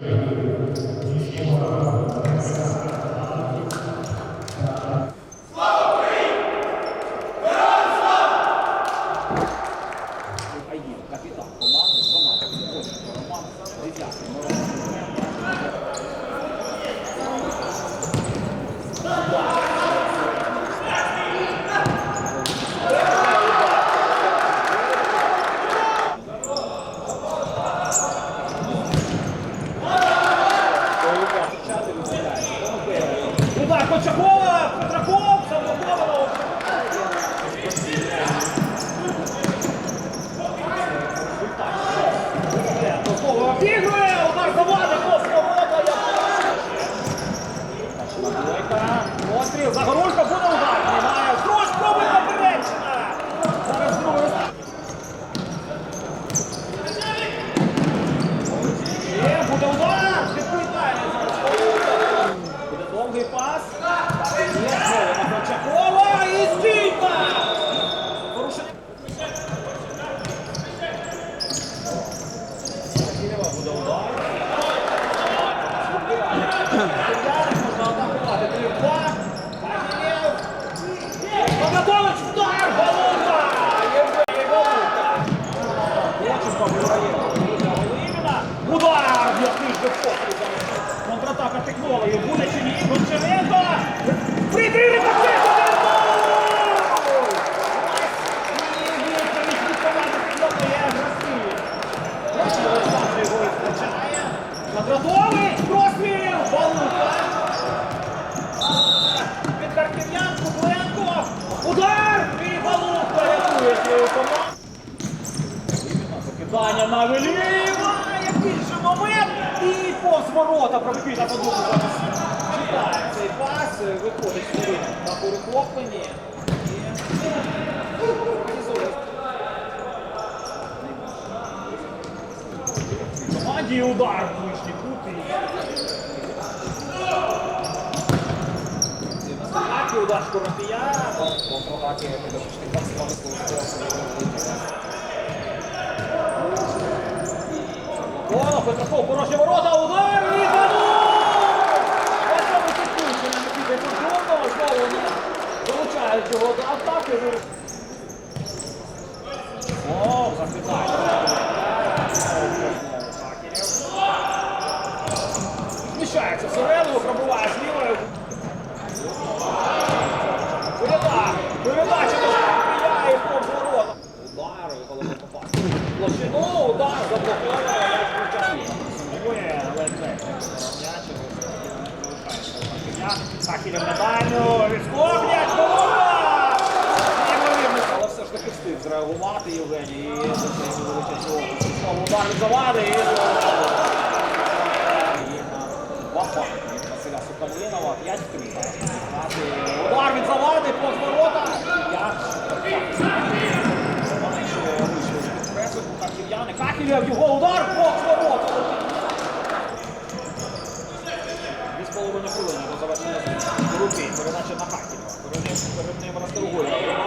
Thank you. 这波 Контратака. Буде чи ні? Гончаренко! Прикрили втрачає. Квадратовий! Простріл! Балука! Від Харків'ян, Кубленко! Удар! І Балука рятує свою команду. Закидання на Веліва! Же момент! І повз ворота подругу зараз. Читає цей пас, виходить сюди на перехопленні. Команді удар в ближній кут. І удар Шкоротія. Контратаки підопічний пас О, Петраков, порожні ворота, удар і знову вони залучають його до атаки. О, запитання. Зміщається всередину, пробуває з лівою. Передача, передача до Шкарпія і повз ворота. Удар, і голову попав. Площину, удар, заблоковано, але включає. Сумує, але це м'яч, Сахілів на дальню, відскок, голова! Неймовірно, але все ж таки встиг зреагувати Євгеній. І за це йому величезний. Знову удар від завади і знову. Два паки від Василя Сухомлинова, 5 в 3. Удар від завади, повз ворота. Я Вони ще вийшли з пресу, Харків'яни. Кахілєв, його удар, повз ворота. Дві з половиною хвилини до завершення Руки, передача на Хаківа. Перед ним розтовгує.